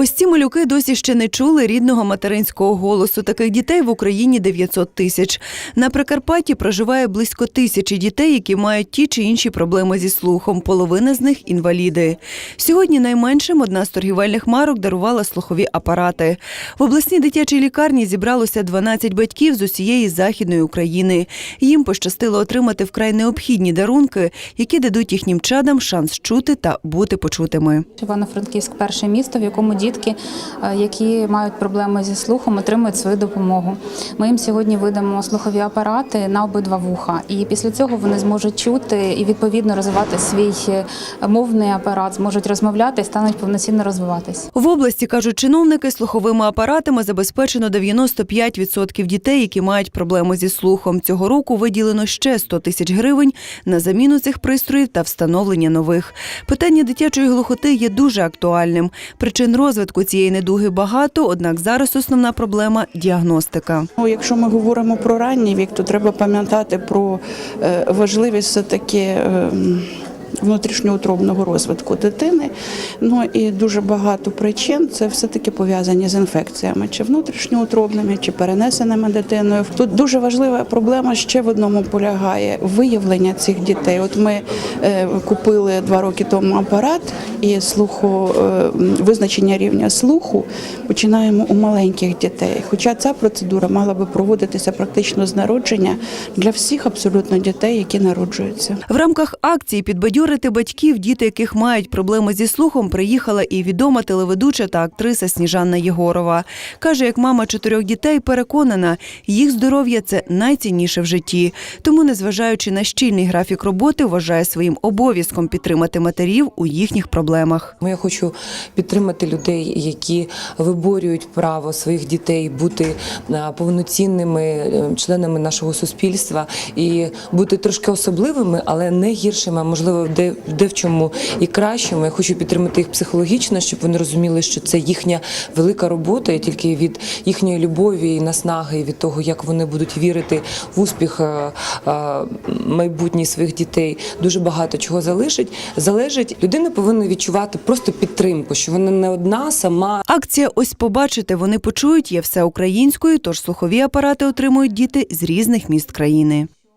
Ось ці малюки досі ще не чули рідного материнського голосу. Таких дітей в Україні 900 тисяч. На Прикарпатті проживає близько тисячі дітей, які мають ті чи інші проблеми зі слухом. Половина з них інваліди. Сьогодні найменшим одна з торгівельних марок дарувала слухові апарати. В обласній дитячій лікарні зібралося 12 батьків з усієї західної України. Їм пощастило отримати вкрай необхідні дарунки, які дадуть їхнім чадам шанс чути та бути почутими. Івано-Франківськ перше місто, в якому дітки, е, які мають проблеми зі слухом, отримують свою допомогу. Ми їм сьогодні видамо слухові апарати на обидва вуха, і після цього вони зможуть чути і відповідно розвивати свій е, мовний апарат, зможуть розмовляти і стануть повноцінно розвиватись. В області кажуть чиновники, слуховими апаратами забезпечено 95% дітей, які мають проблеми зі слухом. Цього року виділено ще 100 тисяч гривень на заміну цих пристроїв та встановлення нових. Питання дитячої глухоти є дуже актуальним. Причин розвитку цієї недуги багато, однак зараз основна проблема діагностика. Ну, якщо ми говоримо про ранній вік, то треба пам'ятати про е, важливість все-таки е, внутрішньоутробного розвитку дитини. Ну і дуже багато причин це все-таки пов'язані з інфекціями, чи внутрішньоутробними, чи перенесеними дитиною. Тут дуже важлива проблема ще в одному полягає виявлення цих дітей. От ми е, купили два роки тому апарат і слуху е, визначення рівня слуху починаємо у маленьких дітей. Хоча ця процедура мала би проводитися практично з народження для всіх абсолютно дітей, які народжуються. В рамках акції підбадьорити батьків, діти яких мають проблеми зі слухом, приїхала і відома телеведуча та актриса Сніжанна Єгорова. Каже, як мама чотирьох дітей переконана, їх здоров'я це найцінніше в житті. Тому, незважаючи на щільний графік роботи, вважає своїм обов'язком підтримати матерів у їхніх проблемах. Я хочу підтримати людей, які виборюють право своїх дітей бути е, повноцінними е, членами нашого суспільства і бути трошки особливими, але не гіршими, а можливо, де, де в чому і кращими. Я хочу підтримати їх психологічно, щоб вони розуміли, що це їхня велика робота, і тільки від їхньої любові і наснаги, і від того, як вони будуть вірити в успіх е, е, майбутній своїх дітей, дуже багато чого залишить. Залежить, людина повинна відчувати просто підтримку, що вона не одна сама. Акція Ось побачите, вони почують є все українською, тож слухові апарати отримують діти з різних міст країни.